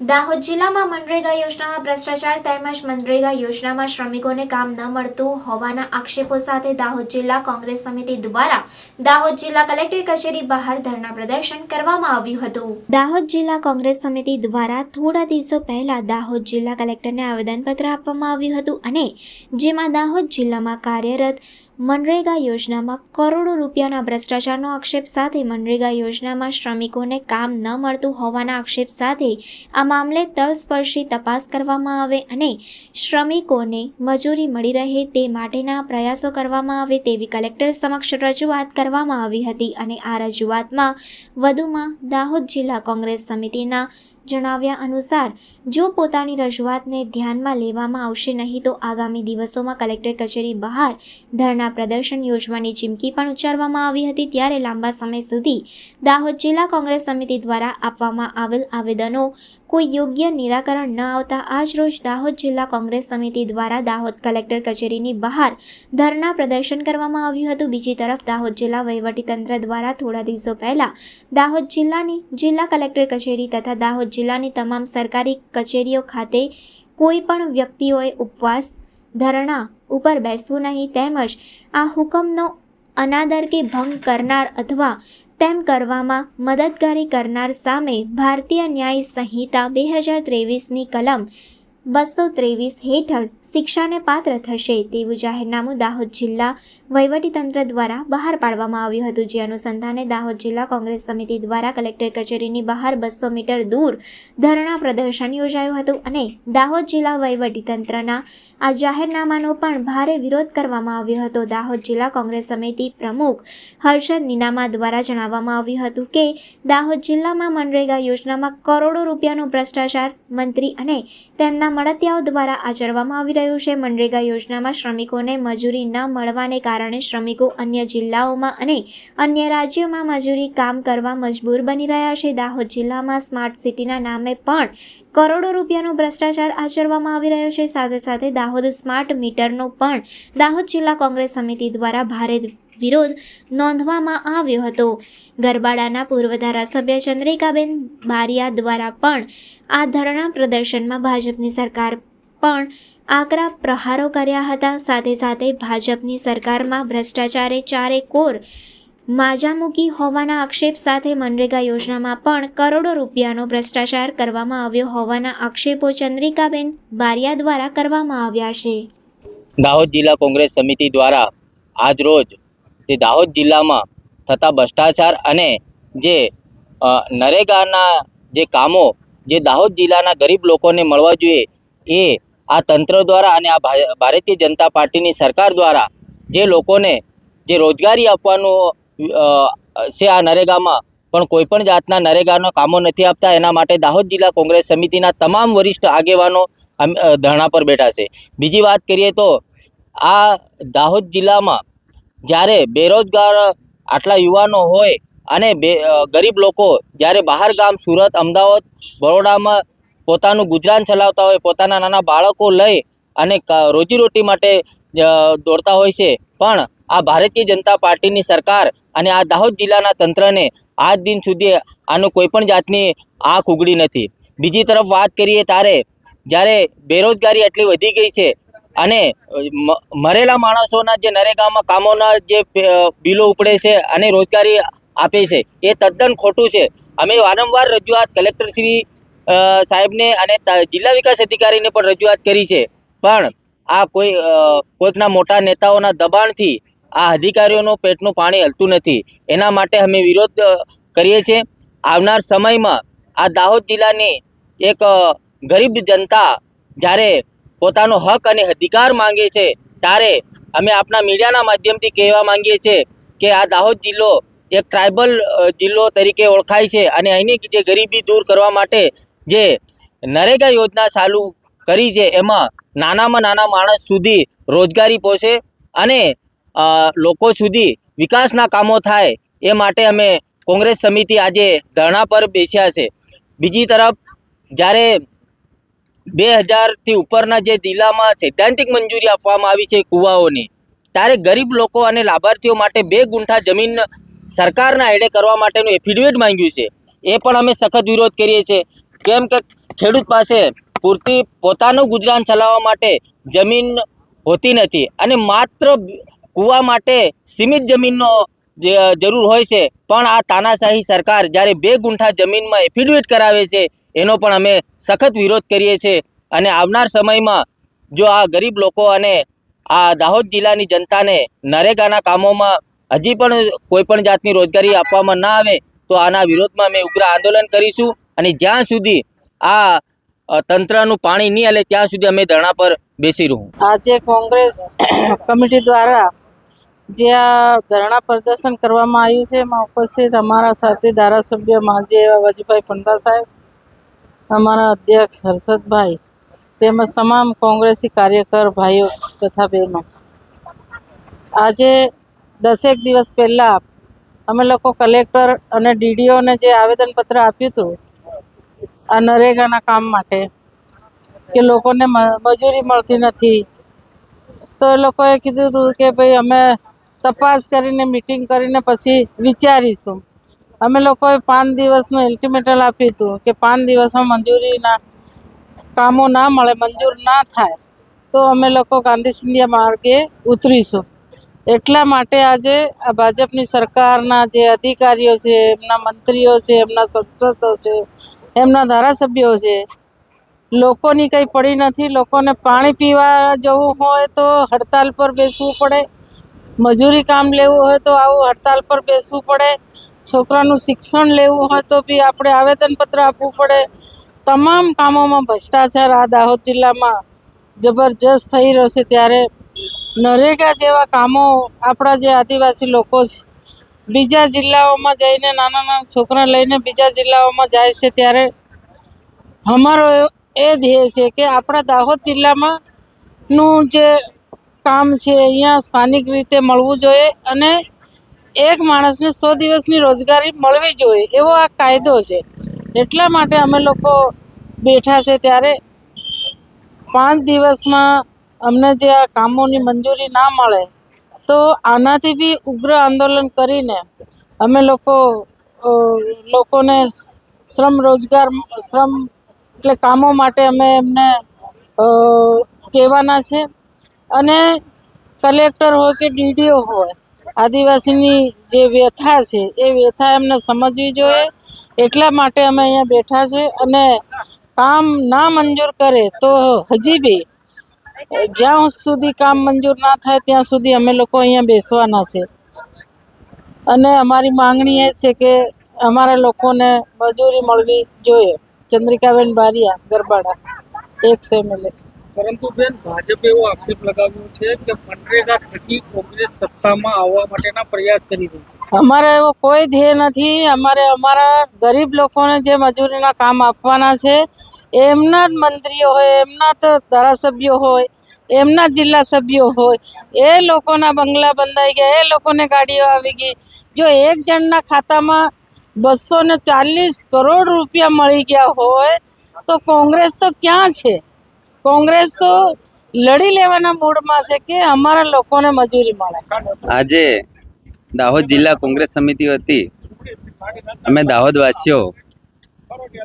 દાહોદ જિલ્લામાં મનરેગા યોજનામાં ભ્રષ્ટાચાર તેમજ મનરેગા યોજનામાં શ્રમિકોને કામ ન મળતું હોવાના આક્ષેપો સાથે દાહોદ જિલ્લા કોંગ્રેસ સમિતિ દ્વારા દાહોદ જિલ્લા કલેક્ટર કચેરી બહાર ધરણા પ્રદર્શન કરવામાં આવ્યું હતું. દાહોદ જિલ્લા કોંગ્રેસ સમિતિ દ્વારા થોડા દિવસો પહેલા દાહોદ જિલ્લા કલેક્ટરને આવેદનપત્ર આપવામાં આવ્યું હતું અને જેમાં દાહોદ જિલ્લામાં કાર્યરત મનરેગા યોજનામાં કરોડો રૂપિયાના ભ્રષ્ટાચારનો આક્ષેપ સાથે મનરેગા યોજનામાં શ્રમિકોને કામ ન મળતું હોવાના આક્ષેપ સાથે આ મામલે તલસ્પર્શી તપાસ કરવામાં આવે અને શ્રમિકોને મજૂરી મળી રહે તે માટેના પ્રયાસો કરવામાં આવે તેવી કલેક્ટર સમક્ષ રજૂઆત કરવામાં આવી હતી અને આ રજૂઆતમાં વધુમાં દાહોદ જિલ્લા કોંગ્રેસ સમિતિના જણાવ્યા અનુસાર, જો પોતાની રજૂઆતને ધ્યાનમાં લેવામાં આવશે નહીં તો આગામી દિવસોમાં કલેક્ટર કચેરી બહાર ધરણા પ્રદર્શન યોજવાની ચીમકી પણ ઉચ્ચારવામાં આવી હતી. ત્યારે લાંબા સમય સુધી દાહોદ જિલ્લા કોંગ્રેસ સમિતિ દ્વારા આપવામાં આવેલ આવેદનો કોઈ યોગ્ય નિરાકરણ ન આવતા આજ રોજ દાહોદ જિલ્લા કોંગ્રેસ સમિતિ દ્વારા દાહોદ કલેક્ટર કચેરીની બહાર ધરના પ્રદર્શન કરવામાં આવ્યું હતું. બીજી તરફ, દાહોદ જિલ્લા વહીવટીતંત્ર દ્વારા થોડા દિવસો પહેલા દાહોદ જિલ્લાની જિલ્લા કલેક્ટર કચેરી તથા દાહોદ જિલ્લાની તમામ સરકારી કચેરીઓ ખાતે કોઈ પણ વ્યક્તિઓએ ઉપવાસ, ધરણા ઉપર બેસવું નહીં તેમજ આ હુકમનો અનાદર કે ભંગ કરનાર અથવા તેમ કરવામાં મદદગારી કરનાર સામે ભારતીય ન્યાય સંહિતા બે હજાર ત્રેવીસની કલમ બસો ત્રેવીસ હેઠળ શિક્ષાને પાત્ર થશે તેવું જાહેરનામું દાહોદ જિલ્લા વહીવટીતંત્ર દ્વારા બહાર પાડવામાં આવ્યું હતું. જે અનુસંધાને દાહોદ જિલ્લા કોંગ્રેસ સમિતિ દ્વારા કલેક્ટર કચેરીની બહાર બસો મીટર દૂર ધરણા પ્રદર્શન યોજાયું હતું અને દાહોદ જિલ્લા વહીવટીતંત્રના આ જાહેરનામાનો પણ ભારે વિરોધ કરવામાં આવ્યો હતો. દાહોદ જિલ્લા કોંગ્રેસ સમિતિ પ્રમુખ હર્ષદ નીનામા દ્વારા જણાવવામાં આવ્યું હતું કે દાહોદ જિલ્લામાં મનરેગા યોજનામાં કરોડો રૂપિયાનો ભ્રષ્ટાચાર મંત્રી અને તેમના મળતિયાઓ દ્વારા આચરવામાં આવી રહ્યું છે. મનરેગા યોજનામાં શ્રમિકોને મજૂરી ન મળવાને કારણે શ્રમિકો અન્ય જિલ્લાઓમાં અને અન્ય રાજ્યોમાં મજૂરી કામ કરવા મજબૂર બની રહ્યા છે. દાહોદ જિલ્લામાં સ્માર્ટ સિટીના નામે પણ કરોડો રૂપિયાનો ભ્રષ્ટાચાર આચરવામાં આવી રહ્યો છે. સાથે સાથે દાહોદ સ્માર્ટ મીટરનો પણ દાહોદ જિલ્લા કોંગ્રેસ સમિતિ દ્વારા ભારે વિરોધ નોંધવામાં આવ્યો હતો. ગરબાડાના પૂર્વ ધારાસભ્ય ચંદ્રિકાબેન બારિયા દ્વારા પણ આ ધરણા પ્રદર્શનમાં ભાજપની સરકાર પણ આકરા પ્રહારો કર્યા હતા. સાથે સાથે ભાજપની સરકારમાં ભ્રષ્ટાચારે ચારે કોર માજા મૂકી હોવાના આક્ષેપ સાથે મનરેગા યોજનામાં પણ કરોડો રૂપિયાનો ભ્રષ્ટાચાર કરવામાં આવ્યો હોવાના આક્ષેપો ચંદ્રિકાબેન બારિયા દ્વારા કરવામાં આવ્યા છે. દાહોદ જિલ્લા કોંગ્રેસ સમિતિ દ્વારા આજ રોજ તે દાહોદ જિલ્લામાં થતા ભ્રષ્ટાચાર અને જે નરેગાના જે કામો જે દાહોદ જિલ્લાના ગરીબ લોકોને મળવા જોઈએ, એ આ તંત્ર દ્વારા અને આ ભારતીય જનતા પાર્ટીની સરકાર દ્વારા જે લોકોને જે રોજગારી આપવાનું છે આ નરેગામાં, પણ કોઈપણ જાતના નરેગાના કામો નથી આપતા, એના માટે દાહોદ જિલ્લા કોંગ્રેસ સમિતિના તમામ વરિષ્ઠ આગેવાનો ધરણા પર બેઠા છે. બીજી વાત કરીએ તો, આ દાહોદ જિલ્લામાં જ્યારે બેરોજગાર આટલા યુવાનો હોય અને બે ગરીબ લોકો જ્યારે બહાર ગામ સુરત, અમદાવાદ, બરોડામાં પોતાનું ગુજરાન ચલાવતા હોય, પોતાના નાના બાળકો લઈ અને રોજીરોટી માટે દોડતા હોય છે. પણ આ ભારતીય જનતા પાર્ટીની સરકાર અને આ દાહોદ જિલ્લાના તંત્રને આજ દિન સુધી આનું કોઈપણ જાતની આંખ ઉગડી નથી. બીજી તરફ વાત કરીએ ત્યારે જ્યારે બેરોજગારી એટલી વધી ગઈ છે અને મરેલા માણસોના જે નરેગામાં કામોના જે બિલો ઉપડે છે અને રોજગારી આપે છે, એ તદ્દન ખોટું છે. અમે વારંવાર રજૂઆત કલેક્ટર શ્રી સાહેબને અને જિલ્લા વિકાસ અધિકારીને પણ રજૂઆત કરી છે. પણ આ કોઈ કોઈકના મોટા નેતાઓના દબાણથી આ અધિકારીઓનું પેટનું પાણી હલતું નથી. એના માટે અમે વિરોધ કરીએ છીએ. આવનાર સમયમાં આ દાહોદ જિલ્લાની એક ગરીબ જનતા જ્યારે પોતાનો હક અને અધિકાર માંગે છે. ત્યારે અમે આપણા મીડિયાના માધ્યમથી કહેવા માંગીએ છીએ કે આ દાહોદ જિલ્લો એક ટ્રાઇબલ જિલ્લો તરીકે ઓળખાય છે અને અહીંની જે ગરીબી દૂર કરવા માટે જે નરેગા યોજના ચાલુ કરી છે, એમાં નાનામાં નાના માણસ સુધી રોજગારી પહોંચે અને લોકો સુધી વિકાસના કામો થાય એ માટે અમે કોંગ્રેસ સમિતિ આજે ધરણા પર બેસ્યા છે. બીજી તરફ જ્યારે બે હજારથી ઉપરના જે જિલ્લામાં સૈદ્ધાંતિક મંજૂરી આપવામાં આવી છે કૂવાઓની, ત્યારે ગરીબ લોકો અને લાભાર્થીઓ માટે બે ગુંઠા જમીન સરકારના હેડે કરવા માટેનું એફિડેવિટ માંગ્યું છે. એ પણ અમે સખત વિરોધ કરીએ છીએ. કેમ કે ખેડૂત પાસે પૂરતી પોતાનું ગુજરાન ચલાવવા માટે જમીન હોતી નથી અને માત્ર કૂવા માટે સીમિત જમીનનો જરૂર હોય છે. પણ આ તાનાશાહી સરકાર જ્યારે બે ગુંઠા જમીનમાં એફિડેવિટ કરાવે છે, એનો પણ અમે સખત વિરોધ કરીએ છીએ અને આવનાર સમયમાં જો આ ગરીબ લોકો અને આ દાહોદ જિલ્લાની જનતાને નરેગાના કામોમાં હજી પણ કોઈ પણ જાતની રોજગારી આપવામાં ના આવે, તો આના વિરોધમાં અમે ઉગ્ર આંદોલન કરીશું. અને જ્યાં સુધી આ તંત્રનું પાણી નહીં હલે, ત્યાં સુધી અમે ધરણા પર બેસી રહું. આજે કોંગ્રેસ કમિટી દ્વારા જે આ ધરણા પ્રદર્શન કરવામાં આવ્યું છે, એમાં ઉપસ્થિત અમારા સાથી ધારાસભ્ય માજી એવા વજીભાઈ પંડા સાહેબ, અમારા અધ્યક્ષ હર્ષદભાઈ, તેમજ તમામ કોંગ્રેસી કાર્યકર ભાઈઓ તથા બહેનો. આજે દસેક દિવસ પહેલાં અમે લોકો કલેક્ટર અને ડીડીઓને જે આવેદનપત્ર આપ્યું હતું, આ નરેગાના કામ માટે, કે લોકોને મજૂરી મળતી નથી, તો એ લોકોએ કીધું હતું કે ભાઈ અમે તપાસ કરીને મિટિંગ કરીને પછી વિચારીશું. અમે લોકોએ પાંચ દિવસનું એલ્ટિમેટલ આપ્યું હતું કે પાંચ દિવસમાં મંજૂરીના કામો ના મળે, મંજૂર ના થાય, તો અમે લોકો ગાંધી સિંધિયા માર્ગે ઉતરીશું. એટલા માટે આજે આ ભાજપની સરકારના જે અધિકારીઓ છે, એમના મંત્રીઓ છે, એમના સંસદો છે, એમના ધારાસભ્યો છે, લોકોની કંઈ પડી નથી. લોકોને પાણી પીવા જવું હોય તો હડતાલ પર બેસવું પડે. મજૂરી કામ લેવું હોય તો આવું હડતાલ પર બેસવું પડે. છોકરાનું શિક્ષણ લેવું હોય તો બી આપણે આવેદનપત્ર આપવું પડે. તમામ કામોમાં ભ્રષ્ટાચાર આ દાહોદ જિલ્લામાં જબરજસ્ત થઈ રહ્યો છે ત્યારે નરેગા જેવા કામો આપણા જે આદિવાસી લોકો છે બીજા જિલ્લાઓમાં જઈને નાના નાના છોકરા લઈને બીજા જિલ્લાઓમાં જાય છે ત્યારે અમારો એ ધ્યેય છે કે આપણા દાહોદ જિલ્લામાં નું જે કામ છે, અહીંયા સ્થાનિક રીતે મળવું જોઈએ અને એક માણસને સો દિવસની રોજગારી મળવી જોઈએ, એવો આ કાયદો છે. એટલા માટે અમે લોકો બેઠા છે ત્યારે. પાંચ દિવસમાં અમને જે આ કામોની મંજૂરી ના મળે, તો આનાથી બી ઉગ્ર આંદોલન કરીને અમે લોકો લોકોને શ્રમ રોજગાર, શ્રમ એટલે કામો માટે અમે એમને કહેવાના છે. અને કલેક્ટર હોય કે ડીડીઓ હોય, આદિવાસીની જે વ્યથા છે, એ વ્યથા એમને સમજવી જોઈએ. એટલા માટે અમે અહીંયા બેઠા છે અને કામ ના મંજૂર કરે તો હજી બી, જ્યાં સુધી કામ મંજૂર ના થાય ત્યાં સુધી અમે લોકો અહીંયા બેસવાના છે. અને અમારી માંગણી એ છે કે અમારા લોકોને મજૂરી મળવી જોઈએ. ચંદ્રિકાબેન બારિયા, ગરબાડા, એક એમએલએ પરંતુ બેન, ભાજપે એવો આક્ષેપ લગાવ્યો છે કે મનરેગા થકી કોંગ્રેસ સત્તામાં આવવા માટેના પ્રયાસ કરી રહી અમારે એવો કોઈ ધ્યેય નથી. અમારે અમારા ગરીબ લોકોને જે મજૂરીના કામ આપવાના છે, એમના જ મંત્રીઓ હોય, એમના તો ધારાસભ્યો હોય, એમના જ જિલ્લા સભ્યો હોય, એ લોકોના બંગલા બંધાઈ ગયા, એ લોકોને ગાડીઓ આવી ગઈ. જો એક જણના ખાતામાં બસો ને ચાલીસ કરોડ રૂપિયા મળી ગયા હોય, તો કોંગ્રેસ તો ક્યાં છે? કોંગ્રેસ તો લડી લેવાના મૂડમાં છે કે અમારા લોકોને મજૂરી મળે? આજે દાહોદ જિલ્લા કોંગ્રેસ સમિતિ હતી અમે દાહોદવાસીઓ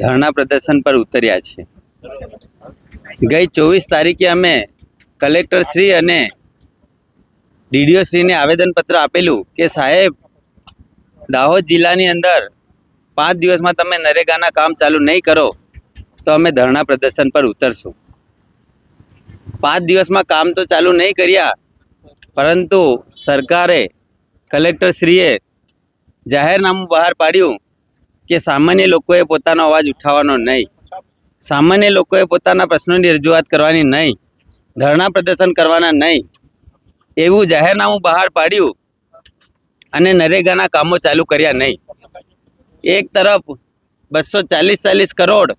ધરણા પ્રદર્શન પર ઉતર્યા છે ગઈ ચોવીસ તારીખે અમે કલેક્ટર શ્રી અને ડીડીઓ શ્રીને આવેદનપત્ર આપેલું કે સાહેબ, દાહોદ જિલ્લાની અંદર પાંચ દિવસમાં તમે નરેગાના કામ ચાલુ નહીં કરો, તો અમે ધરણા પ્રદર્શન પર ઉતરશું. પાંચ દિવસમાં કામ તો ચાલુ નહીં કર્યા. પરંતુ સરકારે કલેક્ટરશ્રીએ જાહેરનામું બહાર પાડ્યું કે સામાન્ય લોકોએ પોતાનો અવાજ ઉઠાવવાનો નહીં. સામાન્ય લોકોએ પોતાના પ્રશ્નોની રજૂઆત કરવાની નહીં. ધરણા પ્રદર્શન કરવાના નહીં. એવું જાહેરનામું બહાર પાડ્યું અને નરેગાના કામો ચાલુ કર્યા નહીં. એક તરફ બસો ચાલીસ ચાલીસ કરોડ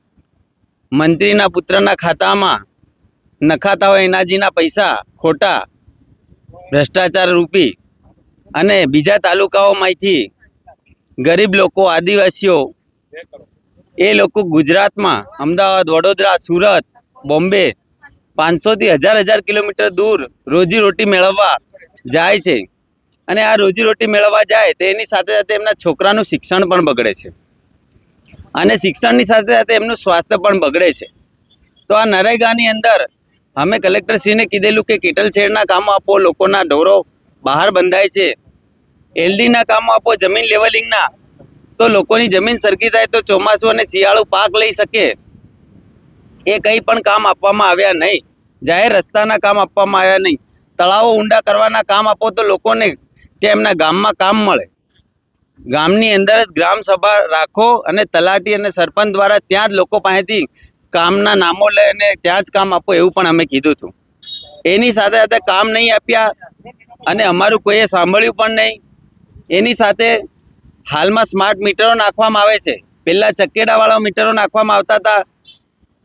મંત્રીના પુત્રના ખાતામાં નખાતા હોય એનાજીના પૈસા ખોટા, ભ્રષ્ટાચાર રૂપી અને બીજા તાલુકાઓમાંથી ગરીબ લોકો, આદિવાસીઓ, એ લોકો ગુજરાતમાં અમદાવાદ, વડોદરા, સુરત, બોમ્બે પાંચસોથી હજાર હજાર કિલોમીટર દૂર રોજીરોટી મેળવવા જાય છે. અને આ રોજીરોટી મેળવવા જાય તો એની સાથે સાથે એમના છોકરાનું શિક્ષણ પણ બગડે છે. અને શિક્ષણની સાથે સાથે એમનું સ્વાસ્થ્ય પણ બગડે છે. તો આ નરેગાની અંદર અમે કલેક્ટરશ્રીને કીધેલું કે કેટલ શેરના કામો આપો, લોકોના ઢોરો બહાર બંધાય છે. એલડીના કામો આપો, જમીન લેવલિંગના. તો લોકોની જમીન સરખી થાય તો ચોમાસું અને શિયાળુ પાક લઈ શકે. એ કંઈ પણ કામ આપવામાં આવ્યા નહીં. જાહેર રસ્તાના કામ આપવામાં આવ્યા નહીં. તળાવો ઊંડા કરવાના કામ આપો તો લોકોને કે એમના ગામમાં કામ મળે. ગામની અંદર જ ગ્રામ સભા રાખો અને તલાટી અને સરપંચ દ્વારા ત્યાં જ લોકો પાસેથી કામના નામો લે અને ત્યાં જ કામ આપો એવું પણ અમે કીધું હતું. એની સાથે સાથે કામ નહીં આપ્યા અને અમારું કોઈએ સાંભળ્યું પણ નહીં. એની સાથે હાલમાં સ્માર્ટ મીટરો નાખવામાં આવે છે. પહેલાં ચકેડાવાળા મીટરો નાખવામાં આવતા હતા.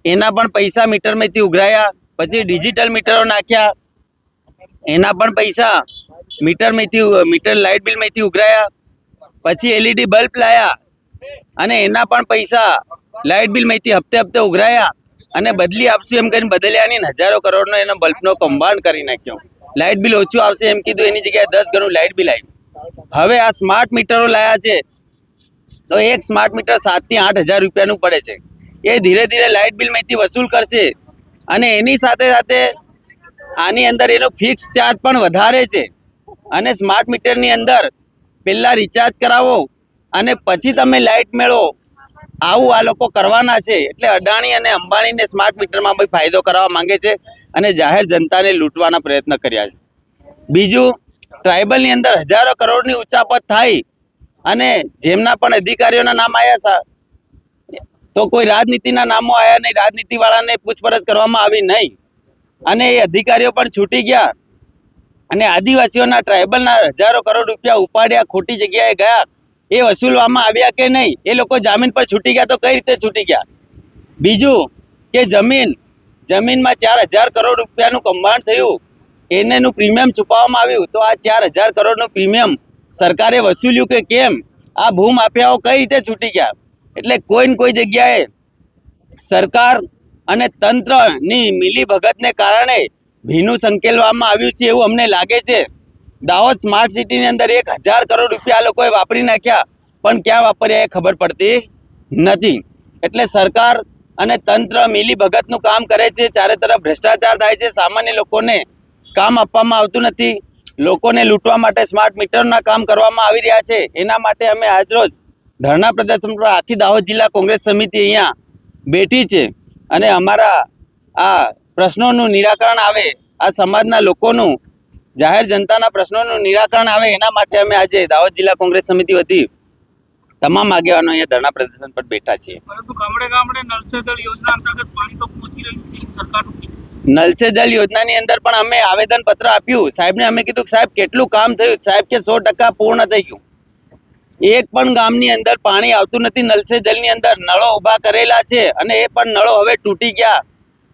એના પણ પૈસા મીટરમાંથી ઉઘરાયા. પછી ડિજિટલ મીટરો નાખ્યા. એના પણ પૈસા મીટરમાંથી મીટર લાઇટ બિલમાંથી ઉઘરાયા. પછી એલઈડી બલ્બ લાયા. અને એના પણ પૈસા લાઇટ બિલ બિલમાંથી હપ્તે હપ્તે ઉઘરાયા અને બદલી આપશું એમ કરીને બદલ્યા ને હજારો કરોડનો એનો બલ્બનો કૌભાંડ કરી નાખ્યો. લાઇટ બિલ ઓછું આવશે એમ કીધું, એની જગ્યાએ દસ ગણું લાઇટ બિલ આવ્યું હવે આ સ્માર્ટ મીટરો લાયા છે, તો એક સ્માર્ટ મીટર સાતથી આઠ હજાર રૂપિયાનું પડે છે. એ ધીરે ધીરે લાઇટ બિલમાંથી વસૂલ કરશે અને એની સાથે સાથે આની અંદર એનો ફિક્સ ચાર્જ પણ વધારે છે. અને સ્માર્ટ મીટરની અંદર પહેલાં રિચાર્જ કરાવો અને પછી તમે લાઇટ મેળવો. આવું આ લોકો કરવાના છે એટલે અડાણી અને અંબાણીને સ્માર્ટ મીટરમાં ભાઈ ફાયદો કરાવવા માંગે છે અને જાહેર જનતાને લૂંટવાના પ્રયત્ન કર્યા છે. બીજું ટ્રાઇબલની અંદર હજારો કરોડની ઉચાપત થાય અને જેમના પણ અધિકારીઓના નામ આવ્યા છે તો કોઈ રાજનીતિના નામો આવ્યા નહીં, રાજનીતિવાળાને પૂછપરછ કરવામાં આવી નહીં. અને એ અધિકારીઓ પણ છૂટી ગયા અને આદિવાસીઓના ટ્રાઇબલના હજારો કરોડ રૂપિયા ઉપાડ્યા, ખોટી જગ્યાએ ગયા એ વસૂલવામાં આવ્યા કે નહીં, એ લોકો જામીન પર છૂટી ગયા તો કઈ રીતે છૂટી ગયા? બીજું કે જમીન, જમીનમાં ચાર હજાર કરોડ રૂપિયાનું કૌભાંડ થયું, એનેનું પ્રીમિયમ છુપાવવામાં આવ્યું, તો આ ચાર હજાર કરોડનું પ્રીમિયમ સરકારે વસૂલ્યું કે કેમ? આ ભૂમાફિયાઓ કઈ રીતે છૂટી ગયા? એટલે કોઈ ને કોઈ જગ્યાએ સરકાર અને તંત્રની મિલીભગતને કારણે ભીનું સંકેલવામાં આવ્યું છે એવું અમને લાગે છે. દાહોદ સ્માર્ટ સિટીની અંદર એક હજાર કરોડ રૂપિયા લોકોએ વાપરી નાખ્યા. પણ ક્યાં વાપર્યા એ ખબર પડતી નથી. એટલે સરકાર અને તંત્ર મિલી ભગતનું કામ કરે છે. ચારે તરફ ભ્રષ્ટાચાર થાય છે. સામાન્ય લોકોને કામ આપવામાં આવતું નથી. લોકોને લૂંટવા માટે સ્માર્ટ મીટરના કામ કરવામાં આવી રહ્યા છે. એના માટે અમે આજરોજ ધરણા પ્રદર્શન પર આખી દાહોદ જિલ્લા કોંગ્રેસ સમિતિ અહીંયા બેઠી છે. અને અમારા આ પ્રશ્નોનું નિરાકરણ આવે, આ સમાજના લોકોનું જાહેર જનતાના પ્રશ્નોનું નિરાકરણ આવે એના માટે અમે આજે દાહોદ જિલ્લા કોંગ્રેસ સમિતિ વતી તમામ આગેવાનો અહીંયા ધરણા પ્રદર્શન પર બેઠા છીએ. નલ સે જલ યોજનાની અંદર પણ અમે આવેદન પત્ર આપ્યું. સાહેબને અમે કીધું કે સાહેબ કેટલું કામ થયું? સાહેબ કે સો ટકા પૂર્ણ થઈ ગયું. એક પણ ગામની અંદર પાણી આવતું નથી. નલ સે જલની અંદર નળો ઊભા કરેલા છે અને એ પણ નળો હવે તૂટી ગયા.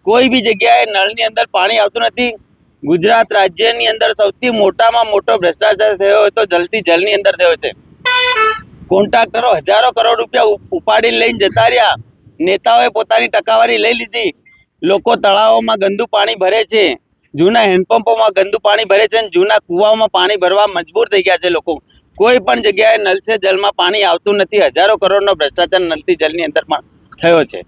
કોઈ બી જગ્યાએ નળની અંદર પાણી આવતું નથી. ગુજરાત રાજ્યની અંદર સૌથી મોટામાં મોટો ભ્રષ્ટાચાર થયો હોય તો જલથી જલની અંદર થયો છે. કોન્ટ્રાક્ટરો હજારો કરોડ રૂપિયા ઉપાડીને લઈને જતા રહ્યા. નેતાઓએ પોતાની ટકાવારી લઈ લીધી. લોકો તળાવોમાં ગંદુ પાણી ભરે છે. જૂના હેન્ડપંપોમાં ગંદુ પાણી ભરે છે અને જૂના કૂવાઓમાં પાણી ભરવા મજબૂર થઈ ગયા છે લોકો. કોઈ પણ જગ્યાએ નલ સે જલમાં પાણી આવતું નથી. હજારો કરોડનો ભ્રષ્ટાચાર નલથી જલની અંદર પણ થયો છે.